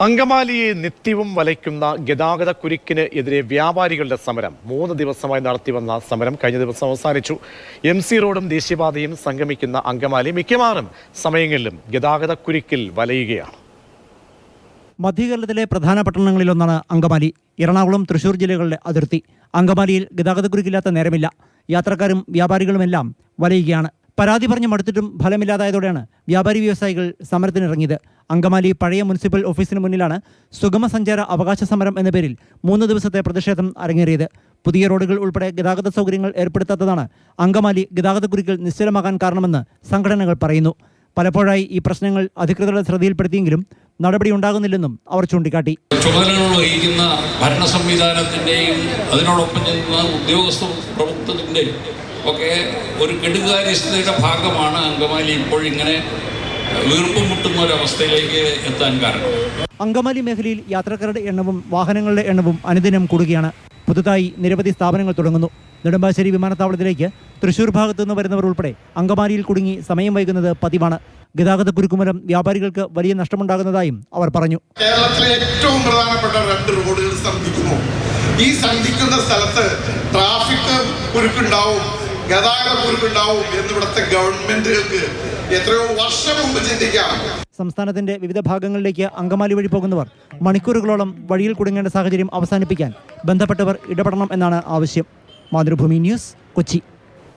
അങ്കമാലിയെ നിത്യവും വലയ്ക്കുന്ന ഗതാഗത കുരുക്കിന് എതിരെ വ്യാപാരികളുടെ സമരം. മൂന്ന് ദിവസമായി നടത്തിവന്ന സമരം കഴിഞ്ഞ ദിവസം അവസാനിച്ചു. എം സി റോഡും ദേശീയപാതയും സംഗമിക്കുന്ന അങ്കമാലി മിക്കവാറും സമയങ്ങളിലും ഗതാഗത കുരുക്കിൽ വലയുകയാണ്. മധ്യകേരളത്തിലെ പ്രധാന പട്ടണങ്ങളിലൊന്നാണ് അങ്കമാലി. എറണാകുളം തൃശൂർ ജില്ലകളുടെ അതിർത്തി. അങ്കമാലിയിൽ ഗതാഗത കുരുക്കില്ലാത്ത നേരമില്ല. യാത്രക്കാരും വ്യാപാരികളുമെല്ലാം വലയുകയാണ്. പരാതി പറഞ്ഞ് മടുത്തിട്ടും ഫലമില്ലാതായതോടെയാണ് വ്യാപാരി വ്യവസായികൾ സമരത്തിനിറങ്ങിയത്. അങ്കമാലി പഴയ മുനിസിപ്പൽ ഓഫീസിന് മുന്നിലാണ് സുഗമ സഞ്ചാര അവകാശ സമരം എന്ന പേരിൽ മൂന്ന് ദിവസത്തെ പ്രതിഷേധം അരങ്ങേറിയത്. പുതിയ റോഡുകൾ ഉൾപ്പെടെ ഗതാഗത സൗകര്യങ്ങൾ ഏർപ്പെടുത്താത്തതാണ് അങ്കമാലി ഗതാഗത കുരുക്കൾ നിശ്ചലമാകാൻ കാരണമെന്ന് സംഘടനകൾ പറയുന്നു. പലപ്പോഴായി ഈ പ്രശ്നങ്ങൾ അധികൃതരുടെ ശ്രദ്ധയിൽപ്പെടുത്തിയെങ്കിലും നടപടി ഉണ്ടാകുന്നില്ലെന്നും അവർ ചൂണ്ടിക്കാട്ടി. ചുമതലകൾ വഹിക്കുന്ന ഭരണ സംവിധാനത്തിന്റെയും അതിനോടൊപ്പം ചെന്ന ഉദ്യോഗസ്ഥ പ്രവർത്തനത്തിന്റെയും ഒക്കെ ഒരു കെടുകാര്യസ്ഥതയുടെ ഭാഗമാണ് അങ്കമാലി ഇപ്പോഴിങ്ങനെ വീർപ്പും മുട്ടുന്ന ഒരവസ്ഥയിലേക്ക് എത്താൻ കാരണം. അങ്കമാലി മേഖലയിൽ യാത്രക്കാരുടെ എണ്ണവും വാഹനങ്ങളുടെ എണ്ണവും അനുദിനം കൂടുകയാണ്. പുതുതായി നിരവധി സ്ഥാപനങ്ങൾ തുടങ്ങുന്നു. നെടുമ്പാശ്ശേരി വിമാനത്താവളത്തിലേക്ക് തൃശൂർ ഭാഗത്തു നിന്ന് വരുന്നവർ ഉൾപ്പെടെ അങ്കമാലിയിൽ കുടുങ്ങി സമയം വൈകുന്നത് പതിവാണ്. ഗതാഗത കുരുക്കുമൂലം വ്യാപാരികൾക്ക് വലിയ നഷ്ടമുണ്ടാകുന്നതായും അവർ പറഞ്ഞു. കേരളത്തിലെ ഏറ്റവും പ്രധാനപ്പെട്ട രണ്ട് റോഡുകൾ സന്ധിക്കുന്നു. ഈ സന്ധിക്കുന്ന സ്ഥലത്ത് ട്രാഫിക് കുരുക്കുണ്ടാവും. എത്രയോ സംസ്ഥാനത്തിന്റെ വിവിധ ഭാഗങ്ങളിലേക്ക് അങ്കമാലി വഴി പോകുന്നവർ മണിക്കൂറുകളോളം വഴിയിൽ കുടുങ്ങേണ്ട സാഹചര്യം അവസാനിപ്പിക്കാൻ ബന്ധപ്പെട്ടവർ ഇടപെടണം എന്നാണ് ആവശ്യം. മാതൃഭൂമി ന്യൂസ് കൊച്ചി.